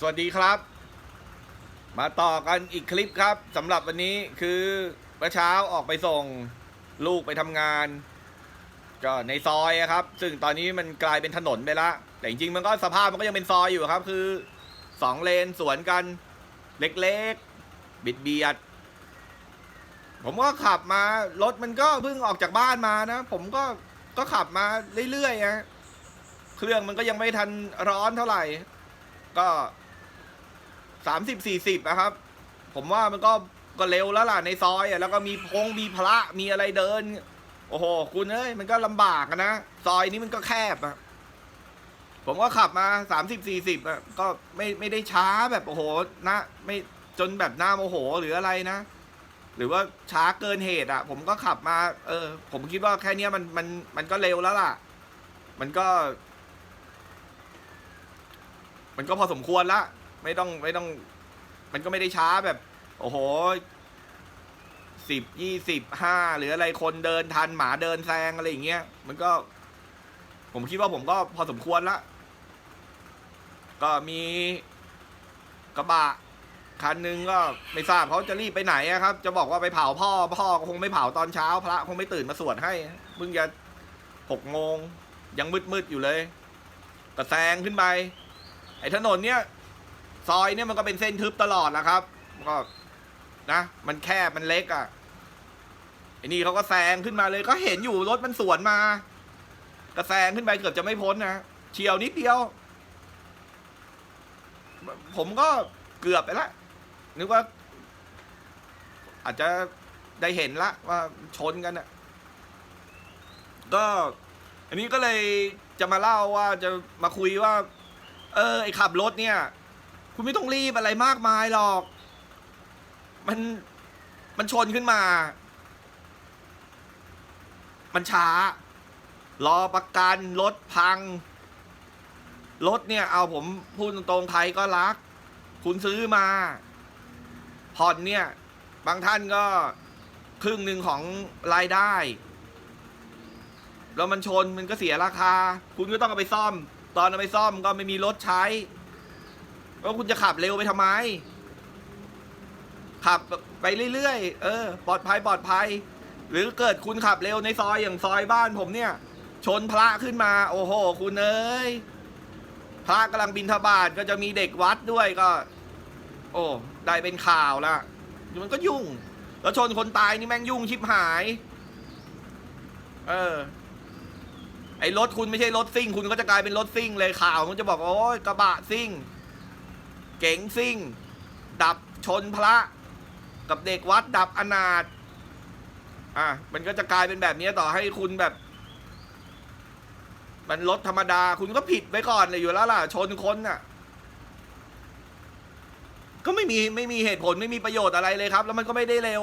สวัสดีครับ มาต่อกันอีกคลิปครับสำหรับวันนี้คือเมื่อเช้าออกไปส่งลูกไปทำงาน ก็ในซอยอะครับ ซึ่งตอนนี้มันกลายเป็นถนนไปละแต่จริงๆมันก็สภาพมันก็ยังเป็นซอยอยู่ครับ คือสองเลนสวนกันเล็กๆบิดเบียดผมก็ขับมารถมันก็เพิ่งออกจากบ้านมานะ ผมก็ก็ขับมาเรื่อยๆฮะเครื่องมันก็ยังไม่ทันร้อนเท่าไหร่ ก็ สามสิบสี่สิบนะครับ ผมว่ามันก็ก็เร็วแล้วล่ะในซอยอะแล้วก็มีพงมีพระมีอะไรเดิน โอ้โห คุณเอ้ยมันก็ลำบากนะ ซอยนี้มันก็แคบอะผมก็ขับมาสามสิบสี่สิบอะก็ไม่ไม่ได้ช้าแบบโอ้โหนะไม่จนแบบหน้าโมโหหรืออะไรนะ หรือว่าช้าเกินเหตุอะผมก็ขับมา เออ ผมคิดว่าแค่เนี้ยมันมันมันก็เร็วแล้วล่ะ มันก็ มันก็พอสมควรละ ไม่ต้องไม่ต้อง มันก็ไม่ได้ช้าแบบ โอ้โหสิบยี่สิบห้าหรืออะไรคนเดินทันหมาเดินแซงอะไรอย่างเงี้ยมันก็ ผมคิดว่าผมก็พอสมควรละ ก็มีกระบะคันหนึ่งก็ไม่ทราบเขาจะรีบไปไหนครับ จะบอกว่าไปเผาพ่อ พ่อก็คงไม่เผาตอนเช้า พระคงไม่ตื่นมาสวดให้เพิ่งจะหกโมงยังมืดๆอยู่เลยก็แซงขึ้นไป ไอ้ถนนเนี้ย ซอยเนี่ยมันก็เป็นเส้นทึบตลอดแหละครับก็นะ มันแคบมันเล็กอะ่ะไอ้นี่เขาก็แซงขึ้นมาเลยก็เห็นอยู่รถมันสวนมา ก็แซงขึ้นไปเกือบจะไม่พ้นนะเฉียวนิดเดียว ผมก็เกือบไปละนึกว่า อาจจะได้เห็นละว่าชนกันอะ่ะก็ อันนี้ก็เลยจะมาเล่าว่าจะมาคุยว่า เออไอขับรถเนี่ย คุณไม่ต้องรีบอะไรมากมายหรอก มัน มันชนขึ้นมา มันช้า รอประกันรถพัง รถเนี่ย เอาผมพูดตรงๆใครก็รัก คุณซื้อมา ผ่อนเนี่ย บางท่านก็ครึ่งหนึ่งของรายได้ แล้วมันชนมันก็เสียราคา คุณก็ต้องเอาไปซ่อม ตอนเอาไปซ่อมก็ไม่มีรถใช้ แล้วคุณจะขับเร็วไปทำไม ขับไปเรื่อยๆ เออ ปลอดภัยปลอดภัย หรือเกิดคุณขับเร็วในซอยอย่างซอยบ้านผมเนี่ย ชนพระขึ้นมา โอ้โห คุณเอ้ยพระกำลังบินทบาทก็จะมีเด็กวัดด้วยก็ โอ้ได้เป็นข่าวละมันก็ยุ่ง แล้วชนคนตายนี่แม่งยุ่งชิบหาย เออ ไอรถคุณไม่ใช่รถซิ่ง คุณก็จะกลายเป็นรถซิ่งเลยข่าวมันจะบอกโอ้ยกระบะซิ่ง เก๋งซิ่ง ดับชนพระ กับเด็กวัดดับอนาถอะมันก็จะกลายเป็นแบบนี้ต่อให้คุณแบบ มันรถธรรมดาคุณก็ผิดไปก่อนเลยอยู่แล้วล่ะ ชนคนน่ะ ก็ไม่มีไม่มีเหตุผลไม่มีประโยชน์อะไรเลยครับ แล้วมันก็ไม่ได้เร็ว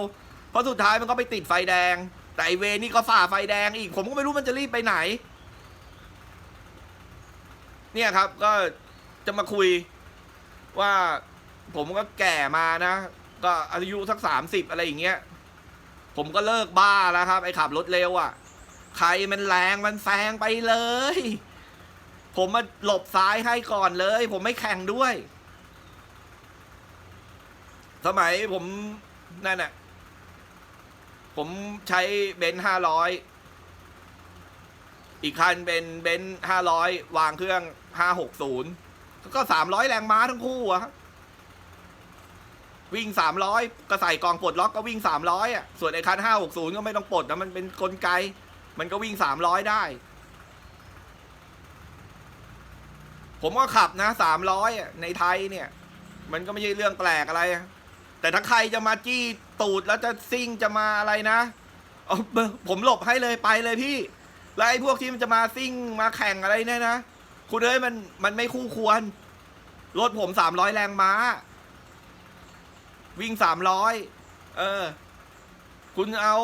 เพราะสุดท้ายมันก็ไปติดไฟแดง แต่ไอเวนี่ก็ฝ่าไฟแดงอีก ผมก็ไม่รู้มันจะรีบไปไหน เนี่ยครับ ก็จะมาคุย ว่าผมก็แก่มานะ ก็อายุสักสามสิบอะไรอย่างเงี้ย ผมก็เลิกบ้าแล้วครับ ไอ้ขับรถเร็วอะ่ะ ใครมันแรงมันแซงไปเลย ผมมาหลบซ้ายให้ก่อนเลย ผมไม่แข่งด้วย สมัยผมนั่นน่ะ ผมใช้เบนซ์ห้าร้อยอีกคันเป็นเบนซ์ห้าร้อยวางเครื่องห้าหกศูนย์ ก็สามร้อยแรงม้าทั้งคู่อะวิ่งสามร้อยก็ใส่กองปลดล็อกก็วิ่งสามร้อยอะส่วนไอ้คันห้าหกศูนย์ก็ไม่ต้องปลดนะมันเป็นกลไก มันก็วิ่งสามร้อยได้ ผมก็ขับนะสามร้อยอะในไทยเนี่ย มันก็ไม่ใช่เรื่องแปลกอะไร แต่ถ้าใครจะมาจี้ตูดแล้วจะซิ่งจะมาอะไรนะผมหลบให้เลยไปเลยพี่ แล้วไอ้พวกที่มันจะมาซิ่งมาแข่งอะไรเนี่ยนะ คุณเอ้ยมันมันไม่คู่ควร รถผมสามร้อยแรงม้า วิ่งสามร้อยเออ คุณเอา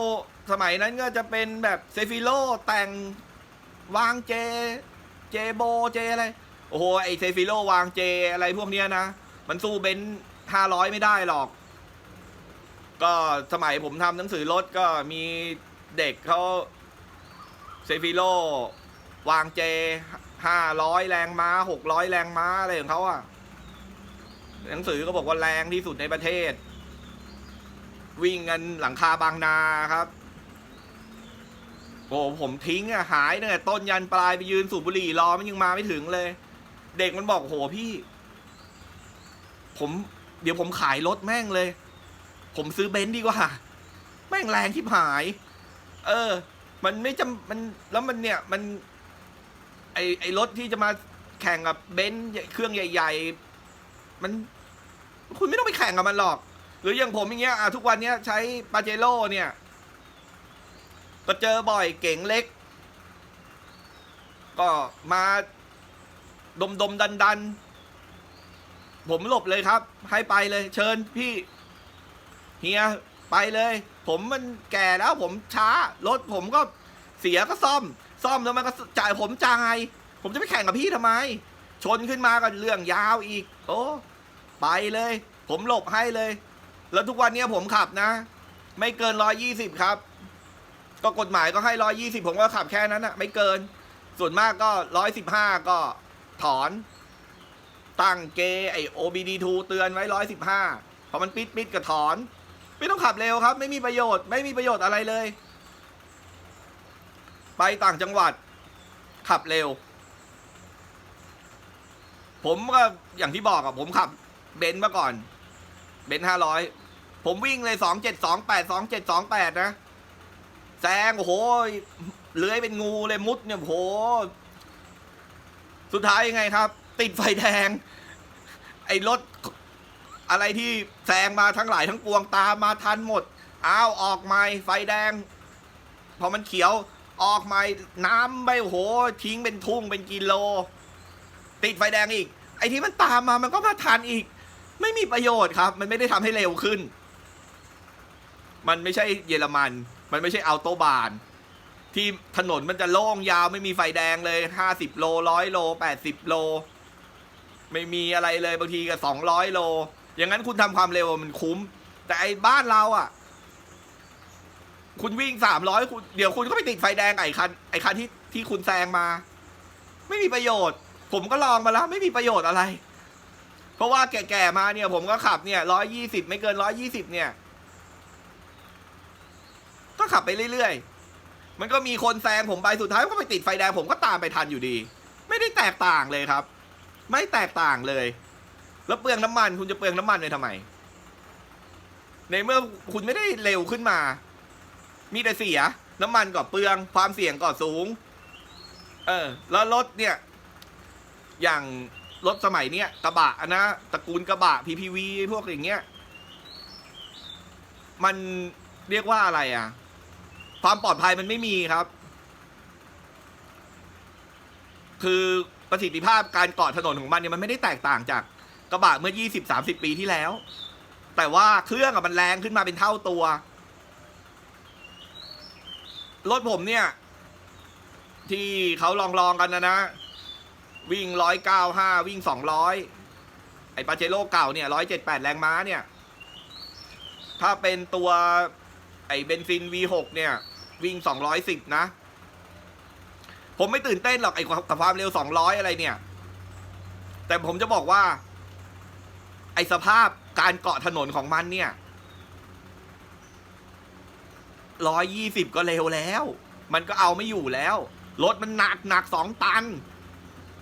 สมัยนั้นก็จะเป็นแบบเซฟิโลแต่งวางเจ เจโบเจอะไร โอ้โห ไอเซฟิโลวางเจอะไรพวกเนี้ยนะ มันสู้เบนห้าร้อยไม่ได้หรอก ก็สมัยผมทำหนังสือรถก็มีเด็กเขาเซฟิโลวางเจ ห้าร้อยแรงม้าหกร้อยแรงม้าอะไรของเขาอะหนังสือก็บอกว่าแรงที่สุดในประเทศ วิ่งกันหลังคาบางนาครับโอ้ผมทิ้งอะหายตั้งแต่ต้นยันปลายไปยืนสูบบุหรี่รอมันยังมาไม่ถึงเลย เด็กมันบอกโหพี่ ผมเดี๋ยวผมขายรถแม่งเลย ผมซื้อเบนซ์ดีกว่า แม่งแรงที่หาย เออ มันไม่จำมันแล้วมันเนี่ยมัน ไอไอรถที่จะมาแข่งกับเบนซ์เครื่องใหญ่ ๆ มันคุณไม่ต้องไปแข่งกับมันหรอก หรืออย่างผมอย่างเงี้ยอะทุกวันเนี้ยใช้ปาเจโร่เนี่ย ก็เจอบ่อยเก่งเล็ก ก็มาดมดมดันดันผมหลบเลยครับ ให้ไปเลย เชิญพี่เฮียไปเลย ผมมันแก่แล้วผมช้ารถผมก็เสียก็ซ่อม ซ่อมแล้วมันก็จ่ายผมจ่าย ผมจะไปแข่งกับพี่ทำไม ชนขึ้นมาก็เรื่องยาวอีก โอ้ไปเลย ผมหลบให้เลย แล้วทุกวันเนี้ยผมขับนะ ไม่เกินร้อยี่สิบครับ ก็กฎหมายก็ให้ร้อยี่สิบผมก็ขับแค่นั้นอะไม่เกิน ส่วนมากก็ร้อยสิบห้าก็ถอน ตั้งเกไอ OBD2 เตือนไว้ร้อยสิบห้าพอมันปิดปิดก็ถอน ไม่ต้องขับเร็วครับ ไม่มีประโยชน์ ไม่มีประโยชน์อะไรเลย ไปต่างจังหวัด ขับเร็ว ผมก็อย่างที่บอกอะผมขับเบนซ์มาก่อน เบนซ์ห้าร้อยผมวิ่งเลยสองเจ็ดสองแปดสองเจ็ดสองแปดนะแซงโอ้โหเลื้อยเป็นงูเลยมุดเนี่ยโอ้โหสุดท้ายยังไงครับ ติดไฟแดง ไอ้รถอะไรที่แซงมาทั้งหลายทั้งปวงตามมาทันหมด อ้าวออกไม่ไฟแดง พอมันเขียว ออกม่น้ำไปโอ้โหทิ้งเป็นทุ่งเป็นกิโล ติดไฟแดงอีก ไอ้ที่มันตามมามันก็มาทันอีก ไม่มีประโยชน์ครับ มันไม่ได้ทำให้เร็วขึ้น มันไม่ใช่เยอรมัน มันไม่ใช่อัลโตบาน ที่ถนนมันจะโล่งยาวไม่มีไฟแดงเลยห้าสิบโลร้อยโลแปดสิบโล ไม่มีอะไรเลยบางทีก็สองร้อยโล อย่างนั้นคุณทำความเร็วมันคุ้ม แต่ไอ้บ้านเราอะ คุณวิ่งสามร้อยคุณเดี๋ยวคุณก็ไปติดไฟแดงไอ้คันไอ้คันที่ที่คุณแซงมา ไม่มีประโยชน์ ผมก็ลองมาแล้ว ไม่มีประโยชน์อะไร เพราะว่าแก่ๆมาเนี่ย ผมก็ขับเนี่ยร้อยยี่สิบไม่เกินร้อยยี่สิบเนี่ย ก็ขับไปเรื่อยๆ มันก็มีคนแซงผมไปสุดท้ายก็ไปติดไฟแดงผมก็ตามไปทันอยู่ดี ไม่ได้แตกต่างเลยครับ ไม่แตกต่างเลย แล้วเปลืองน้ำมัน คุณจะเปลืองน้ำมันเลยทำไม ในเมื่อคุณไม่ได้เร็วขึ้นมา มีแต่เสีย น้ำมันก็เปลือง ความเสี่ยงก็สูง เออ แล้วรถเนี่ย อย่างรถสมัยเนี้ยกระบะนะตระกูลกระบะ PPV พวกอย่างเงี้ย มันเรียกว่าอะไรอะ ความปลอดภัยมันไม่มีครับ คือประสิทธิภาพการเกาะถนนของมันเนี่ยมันไม่ได้แตกต่างจากกระบะเมื่อ 20-30 ปีที่แล้ว แต่ว่าเครื่องอะมันแรงขึ้นมาเป็นเท่าตัว รถผมเนี่ย ที่เขาลองลองกันนะนะ วิ่งร้อยเก้าห้าวิ่งสองร้อยไอปาเจโร่เก่าเนี่ยร้อยเจ็ดแปดแรงม้าเนี่ย ถ้าเป็นตัวไอเบนซิน V6 เนี่ย วิ่งสองร้อยสิบนะ ผมไม่ตื่นเต้นหรอกไอ้กับความเร็วสองร้อยอะไรเนี่ย แต่ผมจะบอกว่า ไอ้สภาพการเกาะถนนของมันเนี่ย ร้อยยี่สิบก็เร็วแล้ว มันก็เอาไม่อยู่แล้ว รถมันหนักหนักสองตัน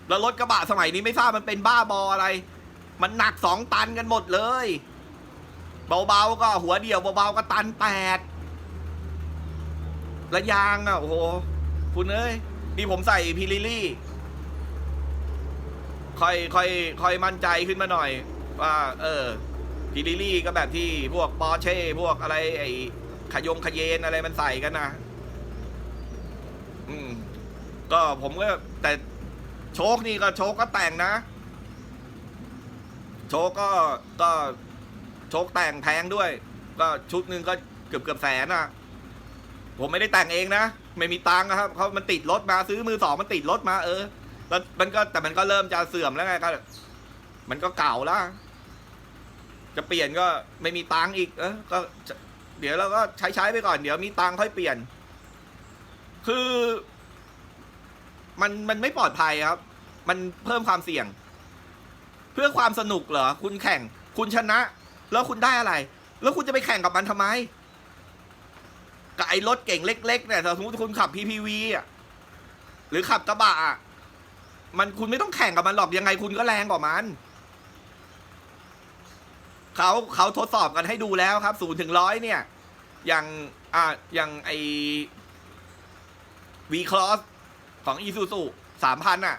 แล้วรถกระบะสมัยนี้ไม่ทราบมันเป็นบ้าบออะไร มันหนักสองตันกันหมดเลย เบาๆก็หัวเดียวเบาๆก็ตันแปดและยางอะโอ้โหคุณเอ้ยนี่ผมใส่พิลิลี่ค่อยค่อยค่อยมั่นใจขึ้นมาหน่อย ว่า เออพิลิลี่ก็แบบที่พวกปอร์เช่พวกอะไรไอ ขยงขยเยนอะไรมันใส่กันนะอืม ก็ผมก็แต่โชคนี่ก็โชคก็แต่งนะ โชคก็ก็โชคแต่งแพงด้วย ก็ชุดหนึ่งก็เกือบเกือบแสนอะ ผมไม่ได้แต่งเองนะ ไม่มีตังค์นะครับเขามันติดรถมาซื้อมือสองมันติดรถมาเออแล้วมันก็แต่มันก็เริ่มจะเสื่อมแล้วไงก็มันก็เก่าแล้วจะเปลี่ยนก็ไม่มีตังค์อีก เออก็จะ เดี๋ยวเราก็ใช้ใช้ไปก่อน เดี๋ยวมีตังค่อยเปลี่ยน คือ มันมันไม่ปลอดภัยครับ มันเพิ่มความเสี่ยง เพื่อความสนุกเหรอ คุณแข่ง คุณชนะ แล้วคุณได้อะไร แล้วคุณจะไปแข่งกับมันทำไมกับไอ้รถเก่งเล็กๆเนี่ยสมมติคุณขับ PPV อะหรือขับกระบะอะมันคุณไม่ต้องแข่งกับมันหรอกยังไงคุณก็แรงกว่ามัน เขาเขาทดสอบกันให้ดูแล้วครับศูนย์ถึงร้อยเนี่ย อย่างอ่าอย่างไอ V Cross ของ Isuzu สามพันอะ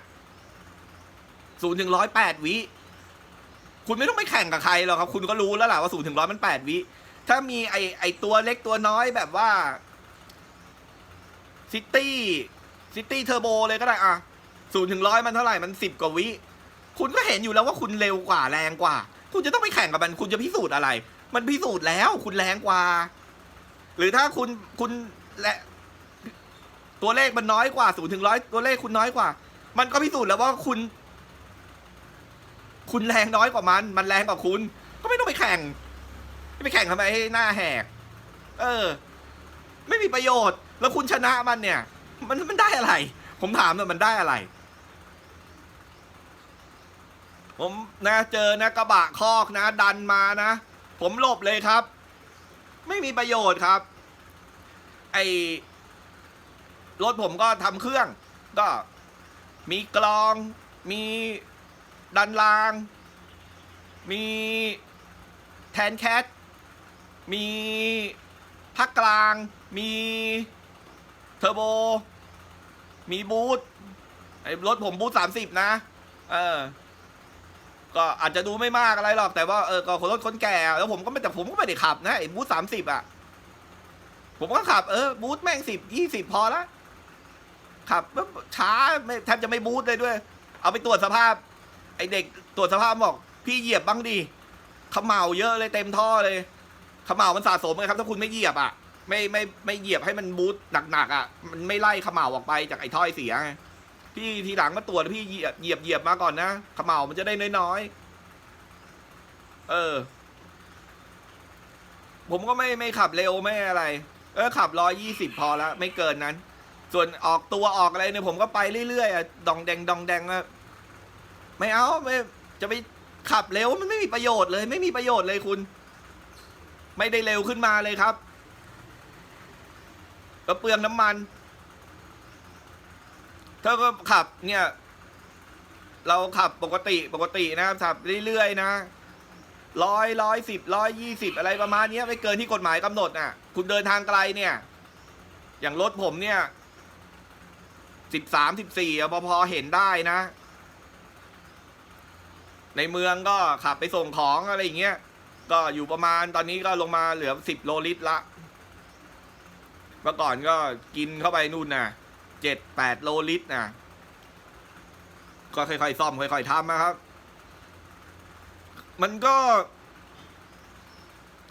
ศูนย์ถึงร้อยแปดวิ คุณไม่ต้องไปแข่งกับใครหรอกครับ คุณก็รู้แล้วแหละว่าศูนย์ถึงร้อยมันแปดวิ ถ้ามีไอไอตัวเล็กตัวน้อยแบบว่าซิตี้ซิตี้เทอร์โบเลยก็ได้อะศูนย์ถึงร้อยมันเท่าไหร่มันสิบกว่าวิ คุณก็เห็นอยู่แล้วว่าคุณเร็วกว่าแรงกว่า คุณจะต้องไปแข่งกับมัน คุณจะพิสูจน์อะไร มันพิสูจน์แล้ว คุณแรงกว่า หรือถ้าคุณคุณและ ตัวเลขมันน้อยกว่าศูนย์ถึงร้อยตัวเลขคุณน้อยกว่า มันก็พิสูจน์แล้วว่าคุณ คุณแรงน้อยกว่ามัน มันแรงกว่าคุณ ก็ไม่ต้องไปแข่งไปแข่งทำไมให้หน้าแหก เออ ไม่มีประโยชน์ แล้วคุณชนะมันเนี่ย มันมันได้อะไร ผมถามหน่ยมันได้อะไร ผมนะเจอนะกระบะคอกนะ ดันมานะ ผมหลบเลยครับ ไม่มีประโยชน์ครับ ไอรถผมก็ทำเครื่อง ก็ มีกลอง มีดันราง มีแทนแคท มีพักกลาง มีเทอร์โบ มีบูทไอรถผมบูทสามสิบนะ เออ ก็อาจจะดูไม่มากอะไรหรอกแต่ว่าเออก็คนรถคนแก่แล้วผมก็ไม่แต่ผมก็ไม่ได้ขับนะไอ้บูทสามสิบอะ ผมก็ขับเออบูทแม่งสิบยี่สิบพอละขับช้าไม่แทบจะไม่บูทเลยด้วย เอาไปตรวจสภาพ ไอเด็กตรวจสภาพบอก พี่เหยียบบ้างดิขมเหลาเยอะเลยเต็มท่อเลยขมเหลามันสะสมเลยครับ ถ้าคุณไม่เหยียบอะ ไม่ไม่ไม่เหยียบให้มันบูทหนักๆอะ มันไม่ไล่ขมเหลาออกไปจากไอ้ท่อยเสียไง พี่ทีหลังมาตรวจพี่เหยียบเหยียบเหยียบมาก่อนนะขมเหามันจะได้น้อยๆ เออ ผมก็ไม่ไม่ขับเร็วไม่อะไร เออ ขับร้อยยี่สิบพอแล้วไม่เกินนั้น ส่วนออกตัวออกอะไรเนี่ยผมก็ไปเรื่อยๆอะดองแดงดองแดงอะไม่เอาไม่จะไปขับเร็วมันไม่มีประโยชน์เลย ไม่มีประโยชน์เลยคุณ ไม่ได้เร็วขึ้นมาเลยครับก็เปลืองน้ำมัน ถ้าก็ขับเนี่ย เราขับปกติปกตินะครับขับเรื่อยๆนะร้อยร้อยสิบร้อยยี่สิบอะไรประมาณนี้ไม่เกินที่กฎหมายกำหนดน่ะ คุณเดินทางไกลเนี่ย อย่างรถผมเนี่ยสิบสามสิบสี่พอพอเห็นได้นะ ในเมืองก็ขับไปส่งของอะไรอย่างเงี้ยก็อยู่ประมาณตอนนี้ก็ลงมาเหลือสิบโลลิตรละเมื่อก่อนก็กินเข้าไปนู่นน่ะ เจ็ดแปดโลลิตรน่ะก็ค่อยๆซ่อมค่อยๆทำนะครับ มันก็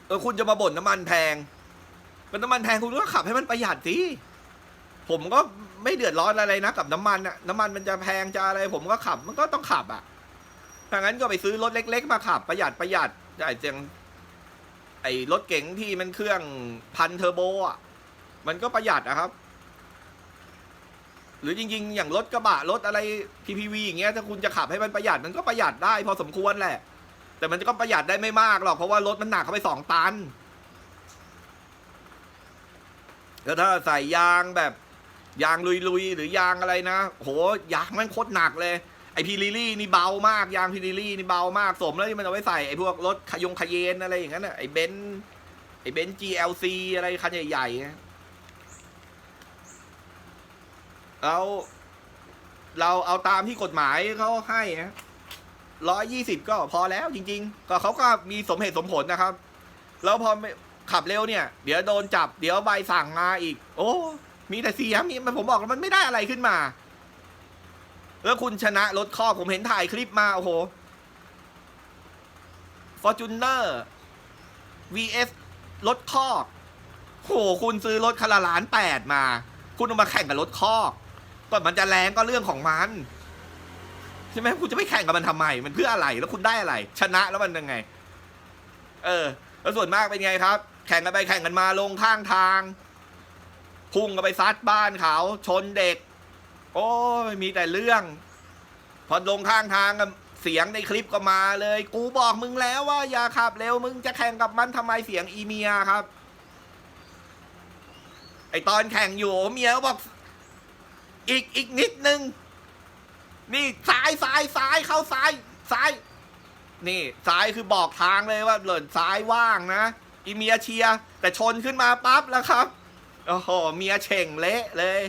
เออคุณจะมาบ่นน้ำมันแพงเป็นน้ำมันแพงคุณก็ขับให้มันประหยัดสิผมก็ไม่เดือดร้อนอะไรนะกับน้ำมันอะน้ำมันมันจะแพงจะอะไร ผมก็ขับ มันก็ต้องขับอะถ้างั้นก็ไปซื้อรถเล็ก ๆ มาขับ ประหยัดประหยัดไอ้เจังไอ้รถเก๋งที่มันเครื่องพันเทอร์โบอะมันก็ประหยัดนะครับ หรือจริงๆ อย่างรถกระบะรถอะไร PPV อย่างเงี้ยถ้าคุณจะขับให้มันประหยัดมันก็ประหยัดได้พอสมควรแหละ แต่มันก็ประหยัดได้ไม่มากหรอกเพราะว่ารถมันหนักเข้าไปสองตัน แล้วถ้าใส่ยางแบบยางลุยๆ หรือยางอะไรนะโหยางมันโคตรหนักเลยไอพีลิลี่นี่เบามากยางพีลิลี่นี่เบามากสมแล้วที่มันเอาไว้ใส่ไอพวกรถขยงขยเยนอะไรอย่างนั้นน่ะไอเบนซ์ไอเบนซ์ GLC อะไรคันใหญ่ๆนะ เราเราเอาตามที่กฎหมายเขาให้นะร้อยยี่สิบก็พอแล้วจริง ๆ ก็เขาก็มีสมเหตุสมผลนะครับ แล้วพอขับเร็วเนี่ย เดี๋ยวโดนจับ เดี๋ยวใบสั่งมาอีก โอ้ มีแต่เสียมีมันผมบอกแล้วมันไม่ได้อะไรขึ้นมา แล้วคุณชนะรถคอกผมเห็นถ่ายคลิปมาโอ้โห Fortuner vs รถคอกโหคุณซื้อรถคาราล้านแปดมา คุณเอามาแข่งกับรถคอก ก่อนมันจะแรงก็เรื่องของมันใช่ไหมคุณจะไม่แข่งกับมันทำไม มันเพื่ออะไรแล้วคุณได้อะไร ชนะแล้วมันยังไง เออ แล้วส่วนมากเป็นไงครับ แข่งกันไปแข่งกันมาลงข้างทาง พุ่งกันไปซัดบ้านเขาชนเด็ก โอ้ยมีแต่เรื่อง พอลงข้างทางกันเสียงในคลิปก็มาเลย กูบอกมึงแล้วว่าอย่าขับเร็วมึงจะแข่งกับมันทำไมเสียงอีเมียครับ ไอตอนแข่งอยู่เมียก็บอก อีกอีกนิดนึง นี่ซ้ายซ้ายซ้ายเข้าซ้ายซ้าย นี่ซ้ายคือบอกทางเลยว่าเหลินซ้ายว่างนะอีเมียเชียแต่ชนขึ้นมาปั๊บแล้วครับโอ้โหเมียเฉ่งเละเลย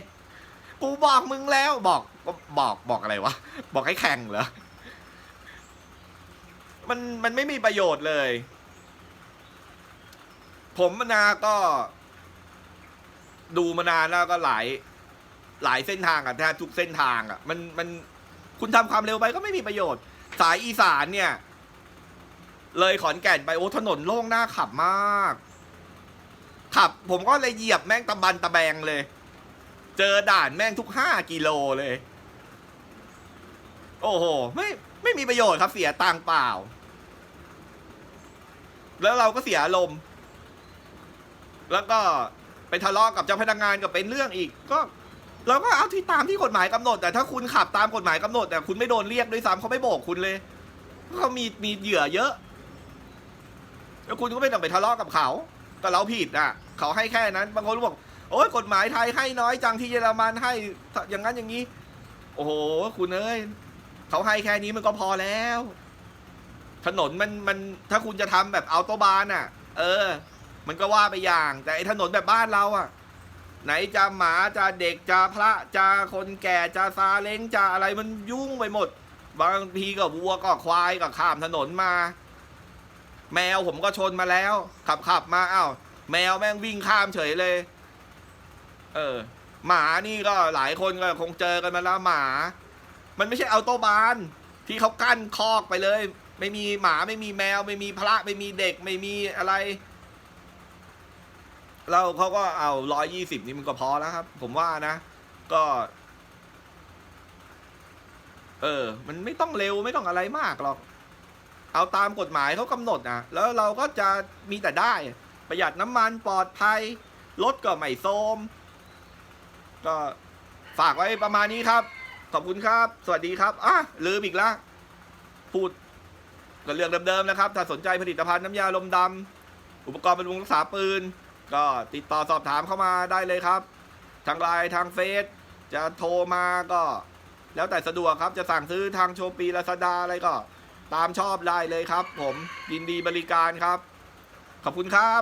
กูบอกมึงแล้วบอกก็บอกบอกอะไรวะ บอกให้แข่งเหรอมันมันไม่มีประโยชน์เลย ผมมนาก็ ดูมานานแล้วก็หลาย หลายเส้นทางอะแทบทุกเส้นทางอะมันมันคุณทำความเร็วไปก็ไม่มีประโยชน์ สายอีสานเนี่ย เลยขอนแก่นไปโอ้ถนนโล่งหน้าขับมาก ขับ ผมก็เลยเหยียบแม่งตะบันตะแบงเลย เจอด่านแม่งทุกห้ากิโลเลย โอ้โห ไม่ไม่มีประโยชน์ครับเสียตังเปล่า แล้วเราก็เสียอารมณ์แล้วก็ไปทะเลาะกับเจ้าพนักงานก็เป็นเรื่องอีก ก็ เราก็เอาที่ตามที่กฎหมายกำหนด แต่ถ้าคุณขับตามกฎหมายกำหนดแต่คุณไม่โดนเรียกด้วยซ้ำเขาไม่โบกคุณเลยเขามีมีเหยื่อเยอะ แล้วคุณก็ไม่ต้องไปทะเลาะกับเขาก็เราผิดอะ เขาให้แค่นั้น บางคนบอกโอ้ยกฎหมายไทยให้น้อยจังที่เยอรมันให้อย่างนั้นอย่างนี้ โอ้โหคุณเอ้ยเขาให้แค่นี้มันก็พอแล้ว ถนนมันมันถ้าคุณจะทำแบบอัลโตบานอะ เออ มันก็ว่าไปอย่าง แต่ไอ้ถนนแบบบ้านเราอะ ไหนจะหมาจะเด็กจะพระจะคนแก่จะซาเล้งจะอะไรมันยุ่งไปหมด บางทีก็วัวก็ควายก็ข้ามถนนมา แมวผมก็ชนมาแล้ว ขับขับมาอ้าวแมวแม่งวิ่งข้ามเฉยเลย เออ หมานี่ก็หลายคนก็คงเจอกันมาแล้วหมา มันไม่ใช่เอาโตบาน ที่เขากั้นคอกไปเลย ไม่มีหมาไม่มีแมว ไม่มีพระไม่มีเด็กไม่มีอะไร เราเขาก็เอาร้อยยี่สิบนี่มันก็พอแล้วครับ ผมว่านะ ก็ เออ มันไม่ต้องเร็วไม่ต้องอะไรมากหรอก เอาตามกฎหมายเขากำหนดนะแล้วเราก็จะมีแต่ได้ ประหยัดน้ำมันปลอดภัยรถก็ไม่โทมก็ฝากไว้ประมาณนี้ครับ ขอบคุณครับ สวัสดีครับอะลืมอีกแล้วพูดก็เรื่องเดิมๆนะครับ ถ้าสนใจผลิตภัณฑ์น้ำยาลมดำอุปกรณ์บำรุงรักษาปืน ก็ติดต่อสอบถามเข้ามาได้เลยครับ ทางไลน์ทางเฟซจะโทรมาก็ แล้วแต่สะดวกครับจะสั่งซื้อทางโชปีลาซาดาอะไรก็ ตามชอบได้เลยครับ ผมยินดีบริการครับ ขอบคุณครับ